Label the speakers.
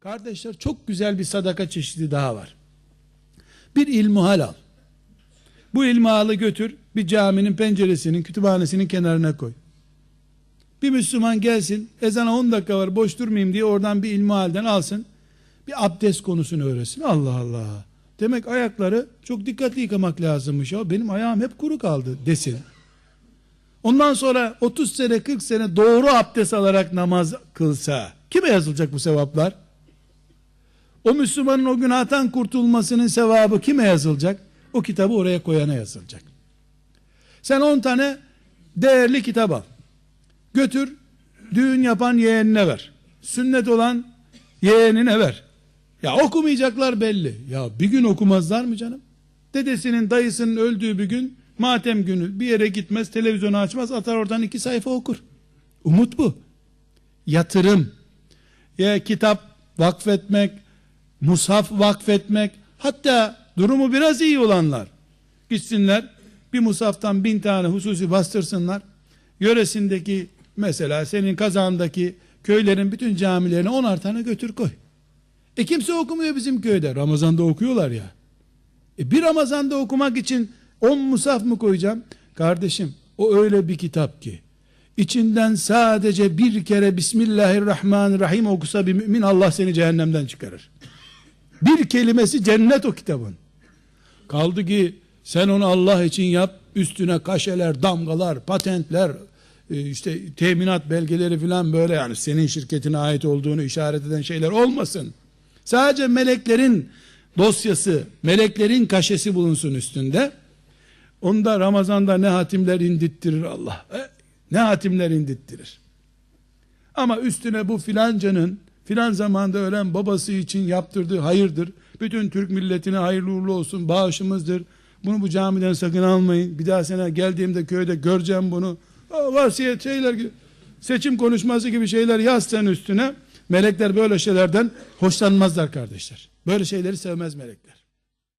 Speaker 1: Kardeşler çok güzel bir sadaka çeşidi daha var. Bir ilmuhal al. Bu ilmihalı götür bir caminin penceresinin kütüphanesinin kenarına koy. Bir Müslüman gelsin ezana 10 dakika var boş durmayayım diye oradan bir ilmihalden alsın. Bir abdest konusunu öğretsin. Allah Allah. Demek ayakları çok dikkatli yıkamak lazımmış. Ya benim ayağım hep kuru kaldı desin. Ondan sonra 30 sene 40 sene doğru abdest alarak namaz kılsa kime yazılacak bu sevaplar? O Müslümanın o günahtan kurtulmasının sevabı kime yazılacak? O kitabı oraya koyana yazılacak. Sen 10 tane değerli kitap al. Götür düğün yapan yeğenine ver. Sünnet olan yeğenine ver. Ya okumayacaklar belli. Ya bir gün okumazlar mı canım? Dedesinin dayısının öldüğü bir gün matem günü bir yere gitmez televizyonu açmaz atar oradan iki sayfa okur. Umut bu. Yatırım. Ya kitap vakfetmek, mushaf vakfetmek, hatta durumu biraz iyi olanlar gitsinler bir musaftan bin tane hususi bastırsınlar. Yöresindeki mesela senin kazandaki köylerin bütün camilerine onar tane götür koy. E kimse okumuyor bizim köyde. Ramazan'da okuyorlar ya. E bir Ramazan'da okumak için on musaf mı koyacağım? Kardeşim o öyle bir kitap ki içinden sadece bir kere Bismillahirrahmanirrahim okusa bir mümin Allah seni cehennemden çıkarır. Bir kelimesi cennet o kitabın. Kaldı ki sen onu Allah için yap, üstüne kaşeler, damgalar, patentler, e, işte teminat belgeleri filan böyle yani senin şirketine ait olduğunu işaret eden şeyler olmasın. Sadece meleklerin dosyası, meleklerin kaşesi bulunsun üstünde. Onda Ramazan'da ne hatimler indittirir Allah. E, ne hatimler indittirir. Ama üstüne bu filancanın filan zamanda ölen babası için yaptırdığı hayırdır. Bütün Türk milletine hayırlı uğurlu olsun bağışımızdır. Bunu bu camiden sakın almayın. Bir daha sene geldiğimde köyde göreceğim bunu. Aa, Vasiyet şeyler gibi seçim konuşması gibi şeyler yaz sen üstüne. Melekler böyle şeylerden hoşlanmazlar kardeşler. Böyle şeyleri sevmez melekler.